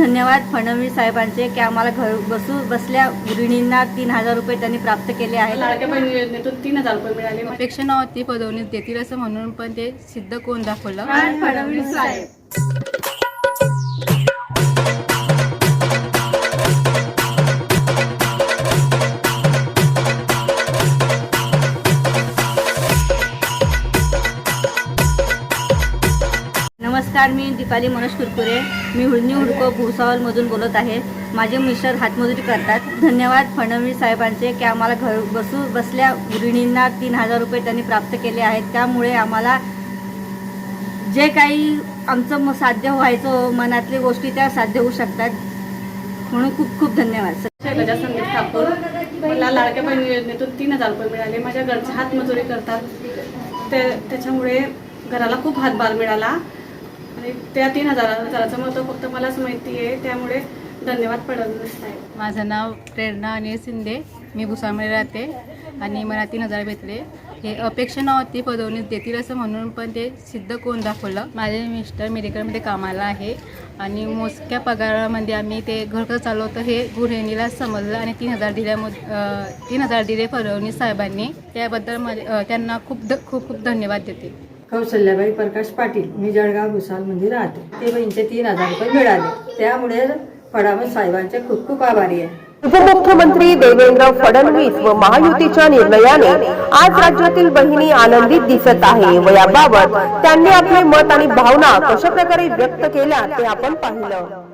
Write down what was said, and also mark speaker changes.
Speaker 1: धन्यवाद फडणवीस साहेबांचे की आम्हाला घर बसू बसल्या गृहिणींना तीन हजार रुपये त्यांनी प्राप्त केले आहेत.
Speaker 2: तीन हजार रुपये मिळाले.
Speaker 3: अपेक्षा नव्हती पदवणी देतील असं म्हणून पण ते सिद्ध कोण दाखवलं?
Speaker 1: फडणवीस साहेब. नमस्कार मी दीपाली मनोज कुरकुरे. मी हुडणी हुडको भुसावलमधून बोलत आहे. माझे मिस्टर हातमजुरी करतात. धन्यवाद फडणवीस साहेबांचे की आम्हाला घर बसू बसल्या गृहिणींना तीन हजार रुपये त्यांनी प्राप्त केले आहेत. त्यामुळे आम्हाला जे काही आमचं म- साध्य व्हायचं मनातली गोष्टी त्या साध्य होऊ शकतात. म्हणून खूप खूप धन्यवाद.
Speaker 2: शैलजा संदीप ठाकूर. मला लाडक्या बहिणी योजनेतून तीन हजार रुपये मिळाले. माझ्या घरचे हातमजुरी करतात. ते त्याच्यामुळे घराला खूप हातभार मिळाला. आणि त्या तीन हजाराचं महत्त्व फक्त मलाच माहिती आहे त्यामुळे धन्यवाद फडणवीस साहेब
Speaker 3: माझं नाव प्रेरणा अनिल शिंदे मी भुसावळे राहते आणि मला तीन हजार भेटले. हे अपेक्षा नव्हती पदवणी देतील असं म्हणून पण ते सिद्ध कोण दाखवलं. माझे मिस्टर मेडिकलमध्ये कामाला आहे आणि मोजक्या पगारामध्ये आम्ही ते घर चालवतं हे गृहिणीला समजलं आणि तीन हजार दिल्यामुळे तीन हजार दिले फडणवीस साहेबांनी. त्याबद्दल माझे त्यांना खूप ध खूप खूप धन्यवाद देते.
Speaker 4: कौशल्याबाई प्रकाश पाटील मी जळगाव भुसावळमध्ये राहते. ते बहिणीचे तीन हजार रुपये मिळाले. त्यामुळे फडणवीस साहेबांचे खूप खूप आभारी आहे.
Speaker 5: उपमुख्यमंत्री देवेंद्र फडणवीस व महायुतीच्या निर्णयाने आज राज्यातील बहिणी आनंदित दिसत आहे व याबाबत त्यांनी आपले मत आणि भावना कशा प्रकारे व्यक्त केल्या ते आपण पाहिलं.